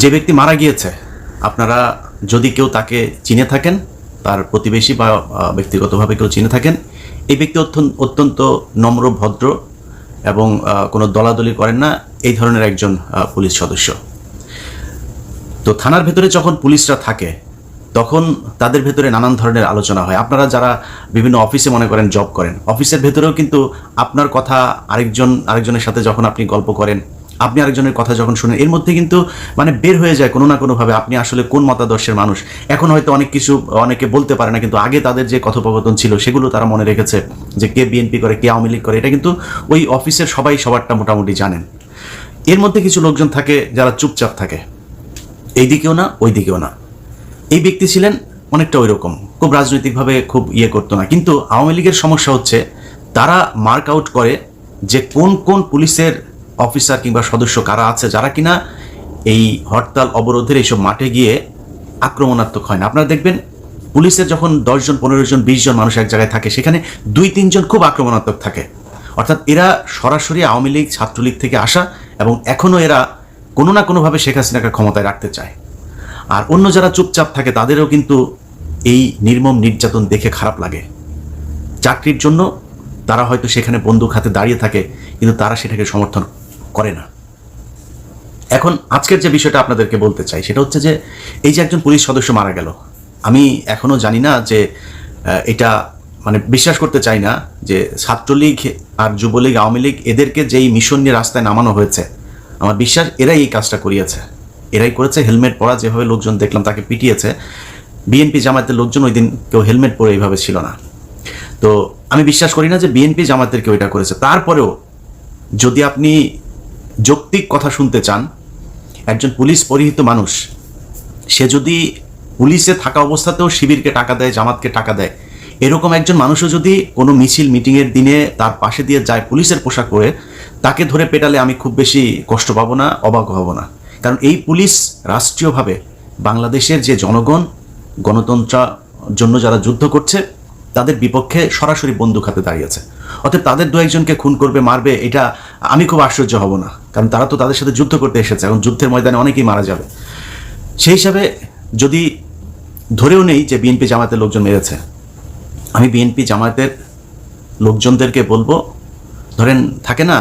যে ব্যক্তি মারা গিয়েছে, আপনারা যদি কেউ তাকে চিনে থাকেন, তার প্রতিবেশী বা ব্যক্তিগতভাবে কেউ চিনে থাকেন, এই ব্যক্তি অত্যন্ত নম্র, ভদ্র এবং কোনো দলাদলি করেন না, এই ধরনের একজন পুলিশ সদস্য। তো থানার ভেতরে যখন পুলিশরা থাকে, তখন তাদের ভেতরে নানান ধরনের আলোচনা হয়। আপনারা যারা বিভিন্ন অফিসে মনে করেন জব করেন, অফিসের ভেতরেও কিন্তু আপনার কথা আরেকজন, আরেকজনের সাথে যখন আপনি গল্প করেন আপনি আরেকজনের কথা যখন শুনেন, এর মধ্যে কিন্তু মানে বের হয়ে যায় কোনো না কোনোভাবে আপনি আসলে কোন মতাদর্শের মানুষ। এখন হয়তো অনেক কিছু, অনেকে বলতে পারে না, কিন্তু আগে তাদের যে কথোপকথন ছিল, সেগুলো তারা মনে রেখেছে যে কে বিএনপি করে, কে আওয়ামী লীগ করে। এটা কিন্তু ওই অফিসের সবাই সবারটা মোটামুটি জানেন। এর মধ্যে কিছু লোকজন থাকে যারা চুপচাপ থাকে। এই দিকেও না, ওই দিকেও না। এই ব্যক্তি ছিলেন অনেকটা ওই রকম খুব রাজনৈতিকভাবে খুব ইয়ে করতো না। কিন্তু আওয়ামী লীগের সমস্যা হচ্ছে, তারা মার্ক আউট করে যে কোন কোন পুলিশের অফিসার কিংবা সদস্য কারা আছে, যারা কিনা এই হরতাল অবরোধের এইসব মাঠে গিয়ে আক্রমণাত্মক হয় না। আপনারা দেখবেন পুলিশের যখন দশজন পনেরো জন, বিশ জন মানুষ এক জায়গায় থাকে, সেখানে দুই তিনজন খুব আক্রমণাত্মক থাকে। অর্থাৎ এরা সরাসরি আওয়ামী লীগ, ছাত্রলীগ থেকে আসা এবং এখনও এরা কোনো না কোনোভাবে শেখ হাসিনাকে ক্ষমতায় রাখতে চায়। আর অন্য যারা চুপচাপ থাকে, তাদেরও কিন্তু এই নির্মম নির্যাতন দেখে খারাপ লাগে। চাকরির জন্য তারা হয়তো সেখানে বন্দুক হাতে দাঁড়িয়ে থাকে, কিন্তু তারা সেটাকে সমর্থন করে না। এখন আজকের যে বিষয়টা আপনাদেরকে বলতে চাই, সেটা হচ্ছে যে এই যে একজন পুলিশ সদস্য মারা গেল, আমি এখনও জানি না যে এটা মানে বিশ্বাস করতে চাই না যে ছাত্রলীগ আর যুবলীগ, আওয়ামী লীগ এদেরকে যেই মিশন নিয়ে রাস্তায় নামানো হয়েছে, আমার বিশ্বাস এরাই এই কাজটা করিয়েছে। এরাই করেছে হেলমেট পরা, যেভাবে লোকজন দেখলাম তাকে পিটিয়েছে। বিএনপি জামায়াতের লোকজন ওই দিন কেউ হেলমেট পরে এইভাবে ছিল না। তো আমি বিশ্বাস করি না যে বিএনপি জামাতের কেউ এটা করেছে। তারপরেও যদি আপনি যৌক্তিক কথা শুনতে চান, একজন পুলিশ পরিহিত মানুষ, সে যদি পুলিশে থাকা অবস্থাতেও শিবিরকে টাকা দেয়, জামাতকে টাকা দেয়, এরকম একজন মানুষও যদি কোনো মিছিল মিটিংয়ের দিনে তার পাশে দিয়ে যায় পুলিশের পোশাক পরে, তাকে ধরে পেটালে আমি খুব বেশি কষ্ট পাবো না, অবাক হব না। কারণ এই পুলিশ রাষ্ট্রীয়ভাবে বাংলাদেশের যে জনগণ, গণতন্ত্র জন্য যারা যুদ্ধ করছে, তাদের বিপক্ষে সরাসরি বন্দুক হাতে দাঁড়িয়েছে অতএব তাদের দু একজনকে খুন করবে, মারবে, এটা আমি খুব আশ্চর্য হব না। কারণ তারা তো তাদের সাথে যুদ্ধ করতে এসেছে, এখন যুদ্ধের ময়দানে অনেকেই মারা যাবে। সেই হিসাবে যদি ধরেও নেই যে বিএনপি জামাতের লোকজন মেরেছে, আমি বিএনপি জামায়াতের লোকজনদেরকে বলব, ধরেন থাকে না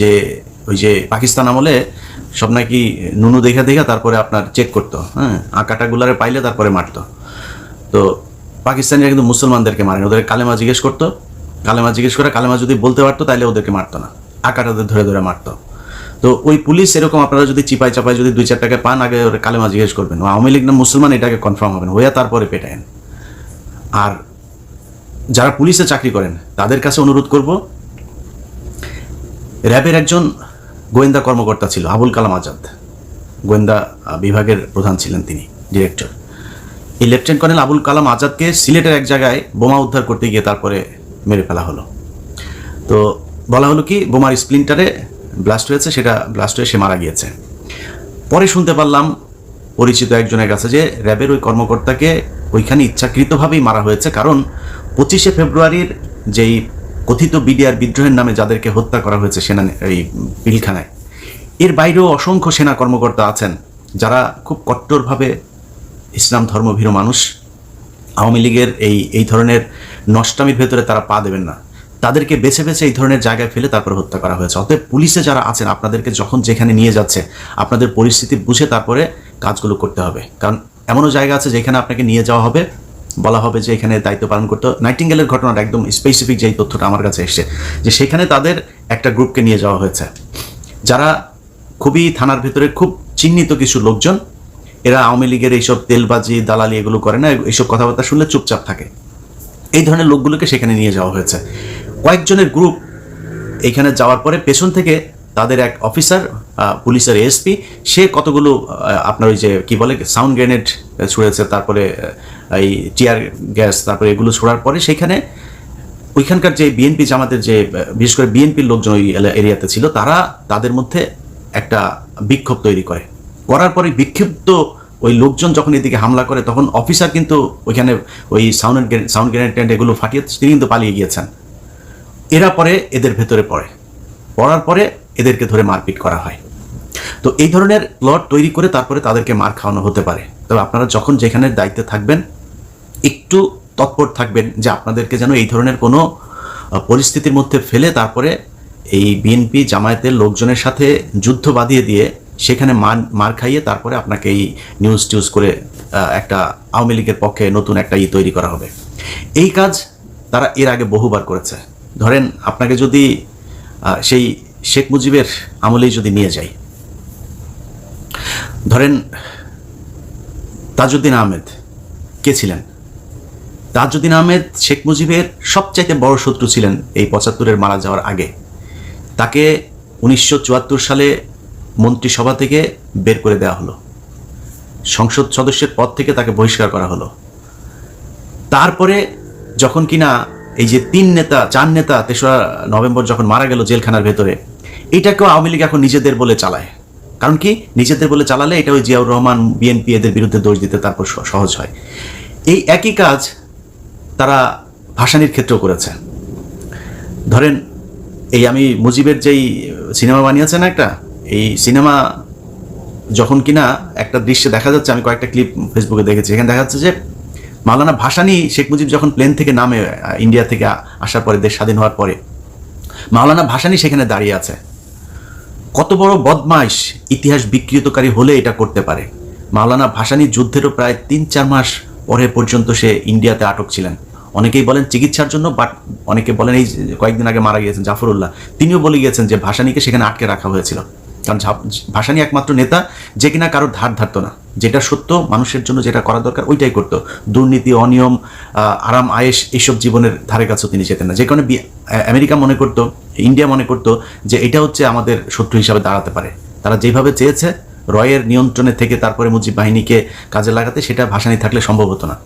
যে ওই যে পাকিস্তান আমলে সব নাকি নুনু দেখা দেখা তারপরে আপনার চেক করতো হ্যাঁ আঁকাটা গুলারে পাইলে তারপরে মারতো। তো পাকিস্তানিরা কিন্তু মুসলমানদেরকে মারেন ওদের কালেমা জিজ্ঞেস করতো, কালেমা জিজ্ঞেস করে কালেমা যদি বলতে পারতো তাহলে ওদেরকে মারতো না আঁকাটা ধরে ধরে মারতো। তো ওই পুলিশ এরকম আপনারা যদি চিপাই চাপাই যদি দুই চার টাকা পান, আগে ওর কালেমা জিজ্ঞেস করবেন। আওয়ামী লীগ না মুসলমান, এটাকে কনফার্ম হবেন হইয়া তারপরে পেটায়েন আর যারা পুলিশে চাকরি করেন, তাদের কাছে অনুরোধ করব, র্যাবের একজন গোয়েন্দা কর্মকর্তা ছিল, আবুল কালাম আজাদ। গোয়েন্দা বিভাগের প্রধান ছিলেন তিনি ডিরেক্টর এই লেফটেন্যান্ট কর্নেল আবুল কালাম আজাদকে সিলেটের এক জায়গায় বোমা উদ্ধার করতে গিয়ে তারপরে মেরে ফেলা হলো। তো বলা হলো কি, বোমার স্প্লিন্টারে ব্লাস্ট হয়েছে, সেটা ব্লাস্ট হয়ে সে মারা গিয়েছে। পরে শুনতে পারলাম পরিচিত একজনের কাছে যে র্যাবের ওই কর্মকর্তাকে ওইখানে ইচ্ছাকৃতভাবেই মারা হয়েছে, কারণ পঁচিশে ফেব্রুয়ারির যেই কথিত বিডিআর বিদ্রোহের নামে যাদেরকে হত্যা করা হয়েছে সেনা, এই পিলখানায়, এর বাইরেও অসংখ্য সেনা কর্মকর্তা আছেন, যারা খুব কট্টরভাবে ইসলাম ধর্মভীরু মানুষ। আওয়ামী লীগের এই এই ধরনের নষ্টামির ভেতরে তারা পা দেবেন না। তাদেরকে বেছে বেছে এই ধরনের জায়গায় ফেলে তারপর হত্যা করা হয়েছে। অতএব পুলিশে যারা আছেন, আপনাদেরকে যখন যেখানে নিয়ে যাচ্ছে, আপনাদের পরিস্থিতি বুঝে তারপরে কাজগুলো করতে হবে। কারণ এমনও জায়গা আছে যেখানে আপনাকে নিয়ে যাওয়া হবে, বলা হবে যে এখানে দায়িত্ব পালন করতে নাইটিঙ্গেলের ঘটনাটা একদম স্পেসিফিক যেই তথ্যটা আমার কাছে এসছে, যে সেখানে তাদের একটা গ্রুপকে নিয়ে যাওয়া হয়েছে। যারা খুবই থানার ভেতরে খুব চিহ্নিত কিছু লোকজন, এরা আওয়ামী লীগের এইসব তেলবাজি, দালালি এগুলো করে না, এইসব কথাবার্তা শুনলে চুপচাপ থাকে। এই ধরনের লোকগুলোকে সেখানে নিয়ে যাওয়া হয়েছে। কয়েকজনের গ্রুপ এখানে যাওয়ার পরে পেছন থেকে তাদের এক অফিসার পুলিশের এসপি সে কতগুলো আপনার ওই যে কি বলে সাউন্ড গ্রেনেড ছুঁড়েছে, তারপরে এই টিয়ার গ্যাস তারপরে এগুলো ছোড়ার পরে সেখানে ওইখানকার যে বিএনপি জামাতের যে বিশেষ করে বিএনপির লোকজন ওই এরিয়াতে ছিল, তারা তাদের মধ্যে একটা বিক্ষোভ তৈরি করে। করার পরে বিক্ষিপ্ত ওই লোকজন যখন এদিকে হামলা করে, তখন অফিসার কিন্তু ওইখানে ওই সাউন্ড সাউন্ড গ্রেনেড এগুলো ফাটিয়ে, তিনি কিন্তু পালিয়ে গিয়েছেন। এরা পরে এদের ভেতরে পড়ে। পড়ার পরে এদেরকে ধরে মারপিট করা হয়। তো এই ধরনের প্লট তৈরি করে তারপরে তাদেরকে মার খাওয়ানো হতে পারে। তবে আপনারা যখন যেখানে দায়িত্বে থাকবেন, একটু তৎপর থাকবেন যে আপনাদেরকে যেন এই ধরনের কোনো পরিস্থিতির মধ্যে ফেলে তারপরে এই বিএনপি জামায়াতের লোকজনের সাথে যুদ্ধ বাঁধিয়ে দিয়ে সেখানে মার মার খাইয়ে তারপরে আপনাকে এই নিউজ টিউজ করে একটা আওয়ামী লীগের পক্ষে নতুন একটা ই তৈরি করা হবে। এই কাজ তারা এর আগে বহুবার করেছে। ধরেন আপনাকে যদি সেই শেখ মুজিবের আমলেই যদি নিয়ে যাই। ধরেন তাজউদ্দিন আহমেদ, কে ছিলেন? তাজউদ্দিন আহমেদ শেখ মুজিবের সবচাইতে বড় শত্রু ছিলেন এই পঁচাত্তরের মারা যাওয়ার আগে। তাকে উনিশশো চুয়াত্তর সালে মন্ত্রিসভা থেকে বের করে দেওয়া হলো। সংসদ সদস্যের পদ থেকে তাকে বহিষ্কার করা হলো। তারপরে যখন কিনা এই যে তিন নেতা, চার নেতা তেসরা নভেম্বর যখন মারা গেল জেলখানার ভেতরে এইটাকেও আওয়ামী লীগ এখন নিজেদের বলে চালায়। কারণ কি? নিজেদের বলে চালালে এটা ওই জিয়াউর রহমান বিএনপি এদের বিরুদ্ধে দোষ দিতে তারপর সহজ হয়। এই একই কাজ তারা ভাসানির ক্ষেত্রেও করেছে। ধরেন, এই আমি মুজিবের যেই সিনেমা বানিয়েছে না একটা, এই সিনেমা যখন কিনা একটা দৃশ্যে দেখা যাচ্ছে, আমি কয়েকটা ক্লিপ ফেসবুকে দেখেছি, এখানে দেখা যাচ্ছে যে মাওলানা ভাসানি শেখ মুজিব যখন প্লেন থেকে নামে ইন্ডিয়া থেকে আসার পরে দেশ স্বাধীন হওয়ার পরে, মাওলানা ভাসানি সেখানে দাঁড়িয়ে আছে। কত বড় বদমাইশ ইতিহাস বিকৃতকারী হলে এটা করতে পারে। মাওলানা ভাসানি যুদ্ধেরও প্রায় তিন চার মাস পরে পর্যন্ত সে ইন্ডিয়াতে আটক ছিলেন। অনেকেই বলেন চিকিৎসার জন্য, বাট অনেকে বলেন এই কয়েকদিন আগে মারা গিয়েছেন জাফরুল্লাহ। তিনিও বলে গিয়েছেন যে ভাসানিকে সেখানে আটকে রাখা হয়েছিল। কারণ ভাসানি একমাত্র নেতা যে কিনা কারোর ধার ধারতো না। যেটা সত্য, মানুষের জন্য যেটা করা দরকার, ওইটাই করতো। দুর্নীতি, অনিয়ম আরাম আয়েস এইসব জীবনের ধারে কাছেও তিনি যেতেন না। যে কারণে আমেরিকা মনে করতো, ইন্ডিয়া মনে করতো যে এটা হচ্ছে আমাদের শত্রু হিসাবে দাঁড়াতে পারে। তারা যেভাবে চেয়েছে, রয়ের নিয়ন্ত্রণে থেকে তারপরে মুজিব বাহিনীকে কাজে লাগাতে সেটা ভাসানি থাকলে সম্ভব হতো না।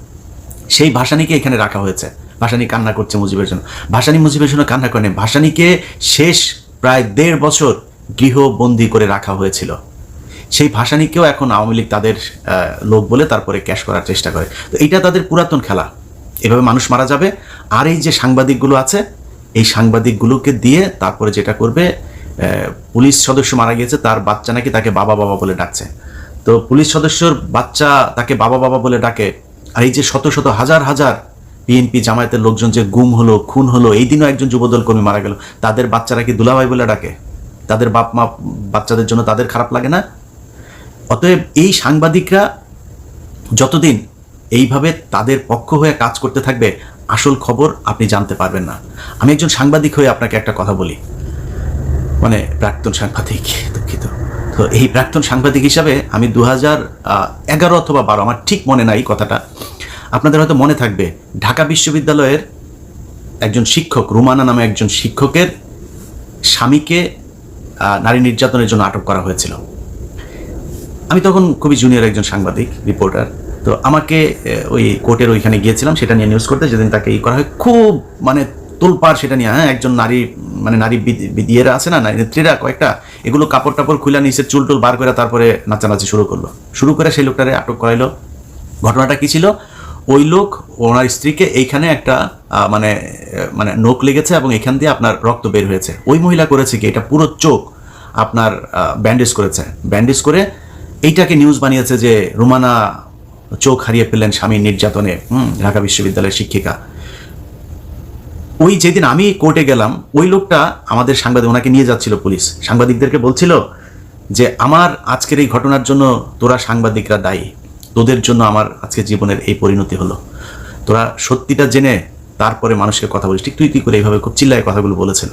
সেই ভাসানিকে এখানে রাখা হয়েছে। ভাসানি কান্না করছে মুজিবের জন্য। ভাসানি মুজিবের জন্য কান্না করেনি ভাসানিকে শেষ প্রায় দেড় বছর গৃহবন্দী করে রাখা হয়েছিল। সেই ভাসানিকেও এখন আওয়ামী লীগ তাদের লোক বলে তারপরে ক্যাশ করার চেষ্টা করে। তো এইটা তাদের পুরাতন খেলা। এভাবে মানুষ মারা যাবে। আর এই যে সাংবাদিকগুলো আছে, এই সাংবাদিকগুলোকে দিয়ে তারপরে যেটা করবে পুলিশ সদস্য মারা গিয়েছে, তার বাচ্চা নাকি তাকে বাবা বাবা বলে ডাকছে। তো পুলিশ সদস্যর বাচ্চা তাকে বাবা বাবা বলে ডাকে। আর এই যে শত শত হাজার হাজার বিএনপি জামায়াতের লোকজন যে গুম হলো, খুন হলো, এই দিনও একজন যুবদল কর্মী মারা গেল। তাদের বাচ্চারা কি দুলাভাই বলে ডাকে? তাদের বাপ মা, বাচ্চাদের জন্য তাদের খারাপ লাগে না। অতএব এই সাংবাদিকরা যতদিন এইভাবে তাদের পক্ষ হয়ে কাজ করতে থাকবে, আসল খবর আপনি জানতে পারবেন না। আমি একজন সাংবাদিক হয়ে আপনাকে একটা কথা বলি। মানে প্রাক্তন সাংবাদিক, দুঃখিত। তো এই প্রাক্তন সাংবাদিক হিসাবে আমি দু এগারো অথবা বারো, আমার ঠিক মনে নাই কথাটা। আপনাদের হয়তো মনে থাকবে, ঢাকা বিশ্ববিদ্যালয়ের একজন শিক্ষক, রুমানা নামে একজন শিক্ষকের স্বামীকে নারী নির্যাতনের জন্য আটক করা হয়েছিল। আমি তখন খুবই জুনিয়র একজন সাংবাদিক রিপোর্টার তো আমাকে ওই কোর্টের ওইখানে গিয়েছিলাম, সেটা নিয়ে নিউজ করতে, যেদিন তাকে ই করা হয়, খুব মানে তোলপাড় সেটা নিয়ে হ্যাঁ একজন নারী মানে নারী বিদ- বিদ- আছে না, নারী নেত্রীরা কয়েকটা, এগুলো কাপড় টাপড় খুলে নিচে চুল টুল বার করে তারপরে নাচানাচি শুরু করল। শুরু করে সেই লোকটারে আটক করাইলো। ঘটনাটা কি ছিল? ওই লোক, ওনার স্ত্রীকে এইখানে একটা মানে মানে নোক লেগেছে এবং এখান দিয়ে আপনার রক্ত বের হয়েছে। ওই মহিলা করেছে কি? এটা পুরো চোখ আপনার ব্যান্ডেজ করেছে। ব্যান্ডেজ করে এইটাকে নিউজ বানিয়েছে যে রুমানা চোখ হারিয়ে ফেললেন স্বামীর নির্যাতনে ঢাকা বিশ্ববিদ্যালয়ের শিক্ষিকা। ওই যেদিন আমি কোর্টে গেলাম, ওই লোকটা আমাদের সাংবাদিক, ওনাকে নিয়ে যাচ্ছিল পুলিশ। সাংবাদিকদেরকে বলছিল যে, আমার আজকের এই ঘটনার জন্য তোরা সাংবাদিকরা দায়ী। তোদের জন্য আমার আজকে জীবনের এই পরিণতি হলো। তোরা সত্যিটা জেনে তারপরে মানুষকে কথা বলিস। ঠিক তুই তুই করে এইভাবে খুব চিল্লায় কথাগুলো বলেছিল।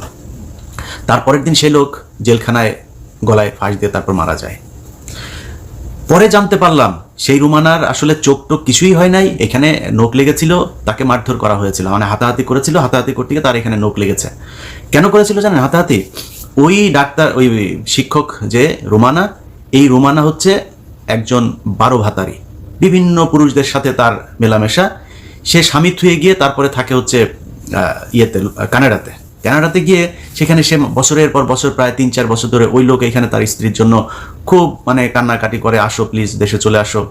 তারপরের দিন সেই লোক জেলখানায় গলায় ফাঁস দিয়ে তারপর মারা যায়। পরে জানতে পারলাম, সেই রুমানার আসলে চোখ টোক কিছুই হয় নাই, এখানে নোক লেগেছিল, তাকে মারধর করা হয়েছিল। মানে হাতাহাতি করেছিল, হাতাহাতি করতে গিয়ে তার এখানে নোক লেগেছে। কেন করেছিল জানেন? হাতাহাতি, ওই ডাক্তার, ওই শিক্ষক যে রুমানা, এই রুমানা হচ্ছে একজন বারো ভাতারি। বিভিন্ন পুরুষদের সাথে তার মেলামেশা। সে স্বামী থুয়ে গিয়ে তারপরে থাকে হচ্ছে ইয়েতে, কানাডাতে। কানাডাতে গিয়ে সেখানে সে বছরের পর বছর, প্রায় তিন চার বছর ধরে ওই লোক এখানে তার স্ত্রীর জন্য খুব মানে কান্নাকাটি করে, আসো প্লিজ দেশে চলে আসো।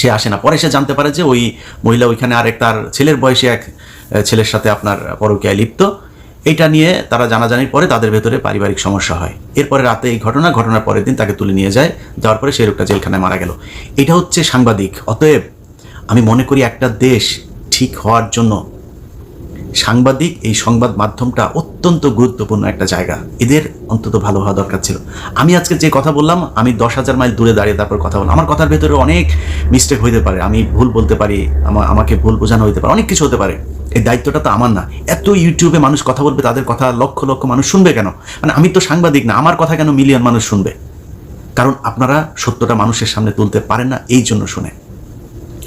সে আসে না। পরে সে জানতে পারে যে ওই মহিলা ওইখানে আরেক তার ছেলের বয়সে এক ছেলের সাথে আপনার পরকীয়ায় লিপ্ত। এটা নিয়ে তারা জানাজানির পরে তাদের ভেতরে পারিবারিক সমস্যা হয়। এরপরে রাতে এই ঘটনা, ঘটনার পরের দিন তাকে তুলে নিয়ে যায়। যাওয়ার পরে সেই লোকটা জেলখানায় মারা গেল। এটা হচ্ছে সাংবাদিক। অতএব আমি মনে করি একটা দেশ ঠিক হওয়ার জন্য সাংবাদিক, এই সংবাদ মাধ্যমটা অত্যন্ত গুরুত্বপূর্ণ একটা জায়গা। এদের অন্তত ভালো হওয়া দরকার ছিল। আমি আজকে যে কথা বললাম, আমি দশ হাজার মাইল দূরে দাঁড়িয়ে তারপর কথা বললাম। আমার কথার ভেতরে অনেক মিস্টেক হইতে পারে। আমি ভুল বলতে পারি, আমা- আমাকে ভুল বোঝানো হইতে পারে, অনেক কিছু হতে পারে। এই দায়িত্বটা তো আমার না। এত ইউটিউবে মানুষ কথা বলবে, তাদের কথা লক্ষ লক্ষ মানুষ শুনবে কেন? মানে আমি তো সাংবাদিক না, আমার কথা কেন মিলিয়ন মানুষ শুনবে? কারণ আপনারা সত্যটা মানুষের সামনে তুলতে পারেন না, এই জন্য শুনে।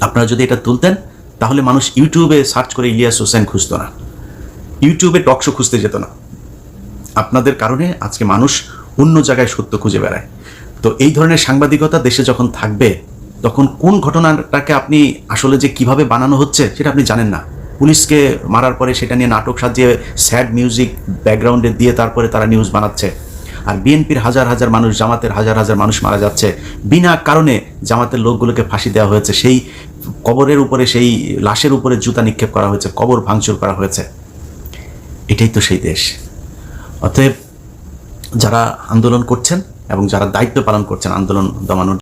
আপনারা যদি এটা তুলতেন তাহলে মানুষ ইউটিউবে সার্চ করে ইলিয়াস হোসেন খুঁজতো না। ইউটিউবে টকশো খুঁজতে যেত না। আপনাদের কারণে আজকে মানুষ অন্য জায়গায় সত্য খুঁজে বেড়ায়। তো এই ধরনের সাংবাদিকতা দেশে যখন থাকবে, তখন কোন ঘটনাটাকে আপনি আসলে যে কীভাবে বানানো হচ্ছে সেটা আপনি জানেন না। পুলিশকে মারার পরে সেটা নিয়ে নাটক সাজিয়ে স্যাড মিউজিক ব্যাকগ্রাউন্ডে দিয়ে তারপরে তারা নিউজ বানাচ্ছে। আর বিএনপির হাজার হাজার মানুষ, জামাতের হাজার হাজার মানুষ মারা যাচ্ছে। বিনা কারণে জামাতের লোকগুলোকে ফাঁসি দেওয়া হয়েছে। সেই কবরের উপরে, সেই লাশের উপরে জুতা নিক্ষেপ করা হয়েছে, কবর ভাঙচুর করা হয়েছে। এটাই তো সেই দেশ। অতএব যারা আন্দোলন করছেন এবং যারা দায়িত্ব পালন করছেন, আন্দোলন দমানোর